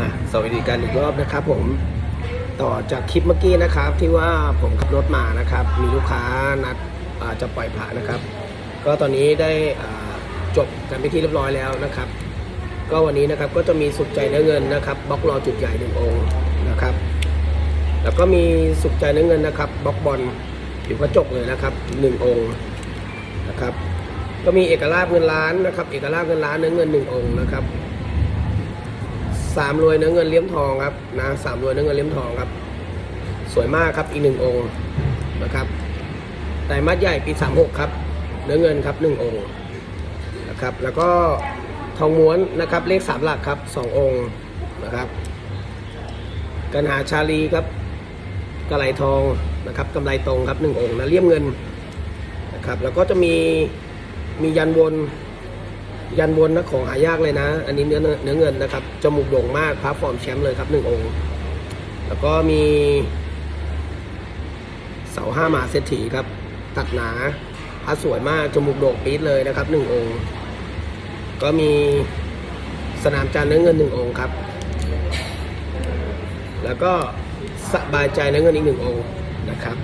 อะสวัสดีกันอีกรอบนะครับผมต่อจากคลิปเมื่อกี้นะครับที่ว่าผมขับรถมานะครับ มีลูกค้านัดจะปล่อยผ่านะครับ ก็ตอนนี้ได้จบกันไปที่เรียบร้อยแล้วนะครับ ก็วันนี้นะครับก็จะมีสุขใจเนื้อเงินนะครับบล็อกรอจุดใหญ่หนึ่งองค์นะครับ แล้วก็มีสุขใจเนื้อเงินนะครับบล็อกบอลผิวกระจกเลยนะครับหนึ่งองค์นะครับ ก็มีเอกราชเงินล้านนะครับ เอกราชเงินล้านเนื้อเงินหนึ่งองค์นะครับ สามรวยเนื้อเงินเลี้ยมทองครับนะสามรวยเนื้อเงินเลี้ยมทองครับ สวยมากครับอีกหนึ่งองค์นะครับไตรมาสใหญ่ปีสามหกครับ เนื้อเงินครับหนึ่งองค์นะครับ แล้วก็ทองม้วนนะครับ เลขสามหลักครับสององค์นะครับกันหาชาลีครับกระไหลทองนะครับกำไรตรงครับหนึ่งองค์นะเลี่ยมเงินนะครับ แล้วก็จะมีมียันวน ยันวนนะของหายากเลยนะ อันนี้เนื้อเนื้อเงินนะครับ จมูกโด่งมากพระฟอร์มแชมป์เลยครับหนึ่งองค์ แล้วก็มี เสาห้าหมาเศรษฐีครับ ตัดหนาพระสวยมาก จมูกโด่งปี๊ดเลยนะครับหนึ่งองค์ ก็มีสนามจานเนื้อเงินหนึ่งองค์ครับ แล้วก็สบายใจเนื้อเงินอีกหนึ่งองค์นะครับ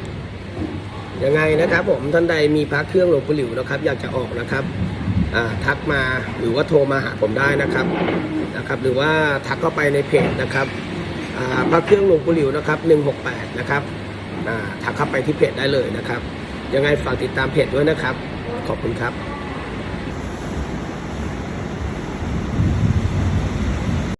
ยังไงนะครับผมท่านใดมีพระเครื่องหลวงปู่หลิวนะครับ อยากจะออกนะครับ ทักมาหรือว่าโทรมาหาผมได้นะครับนะครับ หรือว่าทักเข้าไปในเพจนะครับอ่าพระเครื่องหลวงปู่หลิวนะครับ168นะครับอ่าทักเข้าไปที่เพจได้เลยนะครับ ยังไงฝากติดตามเพจด้วยนะครับ ขอบคุณครับ